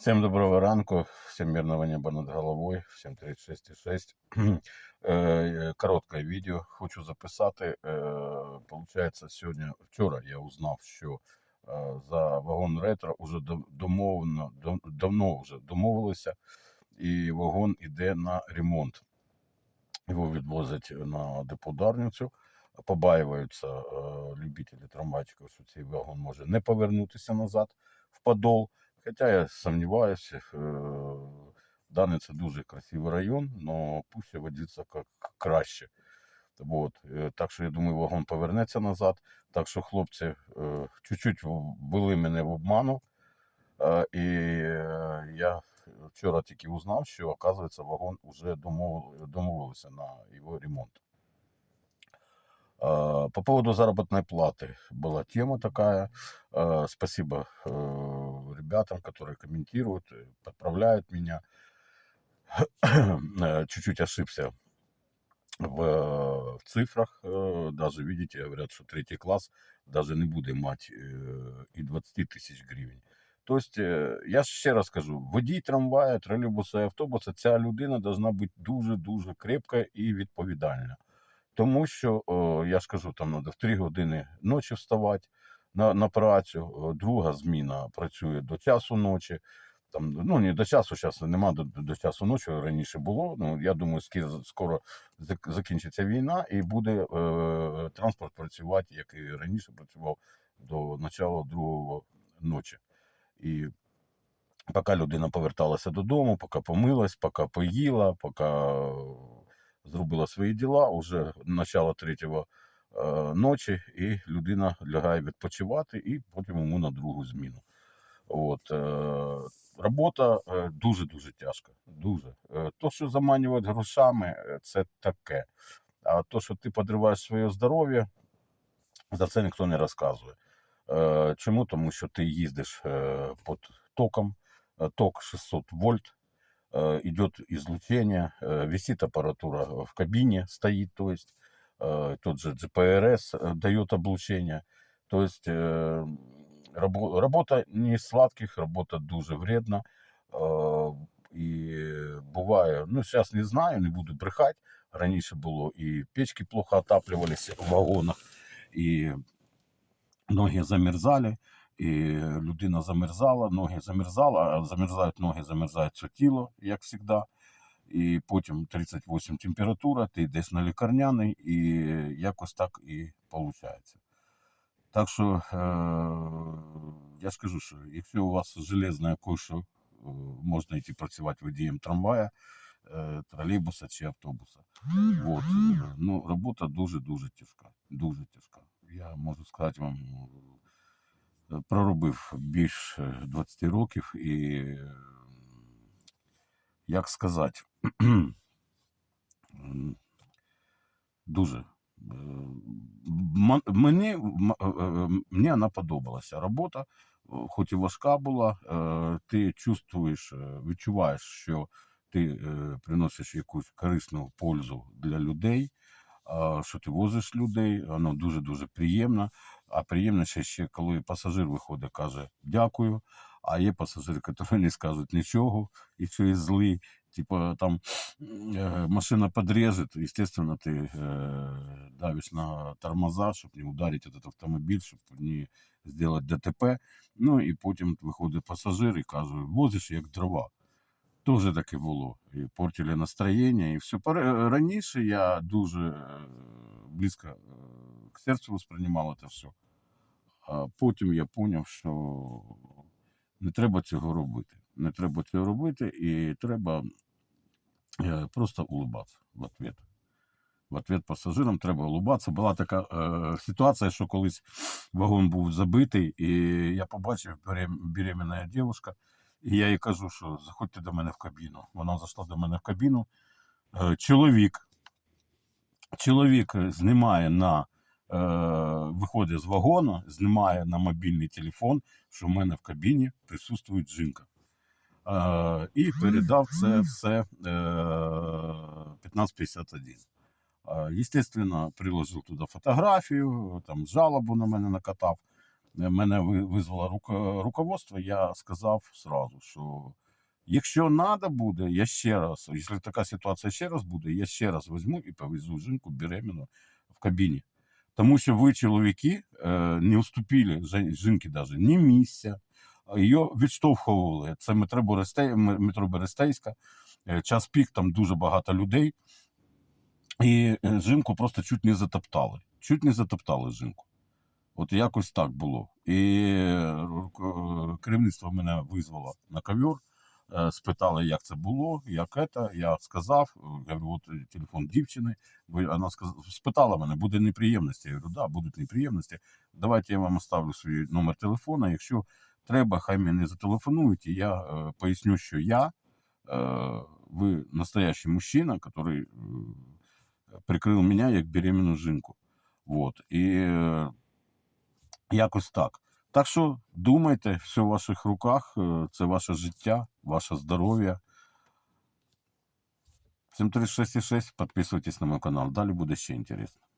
Всем доброго ранку, всем мирного неба над головою, всем 36,6. Е, е, Коротке відео хочу записати. Е, Получається, сьогодні, вчора я узнав, що е, за вагон ретро вже домовлено, давно вже домовилися, і вагон іде на ремонт. Його відвозять на деподарницю. Побаюються е, любителі трамвайчиків, що цей вагон може не повернутися назад в Подол. Хоча я сумніваюся, е, Даний це дуже красивий район, але пусть водиться як краще. Вот. е, Так що я думаю, вагон повернеться назад. Так що хлопці е, чуть-чуть ввели мене в обману. Е, І е, я вчора тільки узнав, що, оказується, вагон вже домов... домовилися на його ремонт. Э, По поводу заработной платы была тема такая. Э, Спасибо э, ребятам, которые комментируют, э, подправляют меня. Э, Чуть-чуть ошибся в, э, в цифрах. Э, Даже, видите, говорят, что третий класс даже не буде мати э, і 20 тисяч гривень. Тобто, е, я ще раз кажу, водій трамвая, тролейбуса і автобуса, ця людина должна бути дуже-дуже крепка і відповідальна. Тому що, о, я ж кажу, там треба в 3 години ночі вставати на, на працю, друга зміна працює до часу ночі. Там, ну, не до часу, зараз нема до, до часу ночі, раніше було. Ну, я думаю, скоро закінчиться війна і буде е, транспорт працювати, як і раніше працював до начала другого ночі. І поки людина поверталася додому, поки помилась, поки поїла, поки зробила свої діла, уже начало третього е, ночі, і людина лягає відпочивати, і потім йому на другу зміну. От, е, робота е, дуже-дуже тяжка. Дуже. Е, то, що заманюють грошами, е, це таке. А то, що ти подриваєш своє здоров'я, за це ніхто не розказує. Е, Чому? Тому що ти їздиш е, під током, е, ток 600 вольт, э, идет излучение, э, висит аппаратура в кабине, стоит, то есть э, тот же GPRS э, дает облучение. То есть э, рабо- работа не из сладких, работа дуже вредна. Э, І буває, ну зараз не знаю, не буду брехати. Раніше було і печки плохо отаплювалися в вагонах, і ноги замерзали, і людина замерзала, ноги замерзала, а замерзають ноги, замерзає все тіло, як завжди. І потім 38 температура, ти йдеш на лікарняний, і якось так і виходить. Так що е, я скажу, що якщо у вас железне кое-що, е, можна йти працювати водієм трамвая, е, тролейбуса чи автобуса. Вот. Ну, робота дуже-дуже тяжка. Дуже тяжка. Я можу сказати вам, проробив більше 20 років і, як сказати, дуже. е, Мені, е, е, мені вона подобалася робота, хоч і важка була, ти чувствуєш, відчуваєш, що ти приносиш якусь корисну пользу для людей, що ти возиш людей, воно дуже-дуже приємно. А приємніше ще, коли пасажир виходить, каже дякую, а є пасажири, які не скажуть нічого, і що і злий. Типа там э, машина подрежет, естественно, ты э, давишь на тормоза, чтобы не ударить этот автомобиль, чтобы не сделать ДТП. Ну і потім виходить пасажир і каже, возиш як дрова. Тоже таке було. І портили настроєння, і все. Пора- Раніше я дуже е, близько е, к серцю восприймав це все. А потім я зрозумів, що не треба цього робити. Не треба цього робити, і треба е, просто улыбатися в ответ. В ответ пасажирам треба улыбатися. Була така е, ситуація, що колись вагон був забитий, і я побачив берем- беременна дівчинка, і я їй кажу, що заходьте до мене в кабіну. Вона зайшла до мене в кабіну. Е, чоловік, чоловік знімає на, е, виходить з вагону, знімає на мобільний телефон, що в мене в кабіні присутствує жінка. Е, і передав це все е, 1551. Е, Естественно, приложив туди фотографію, там жалобу на мене накатав. мене ви- визвало руководство, я сказав сразу, що якщо треба буде, я ще раз, якщо така ситуація ще раз буде, я ще раз візьму і повезу жінку беременну в кабіні. Тому що ви, чоловіки, е, не уступили жінки навіть ні місця, її відштовхували. Це метро, Берестей, метро Берестейська, е, час пік, там дуже багато людей. І е, жінку просто чуть не затоптали. Чуть не затоптали жінку. От якось так було. І керівництво мене визвало на ковер, спитали, як це було, як це. Я сказав, е, говорю, от е, телефон дівчини. Вона сказала, спитала мене, буде неприємності. Я говорю, да, будуть неприємності. Давайте я вам оставлю свій номер телефона. Якщо треба, хай мені зателефонують, і я е, поясню, що я, е, ви настоящий мужчина, який е, прикрив мене як беременну жінку. Вот. І е, якось так. Так що думайте, все в ваших руках, е, це ваше життя, ваше здоров'я. 7366, підписуйтесь на мій канал, далі буде ще інтересно.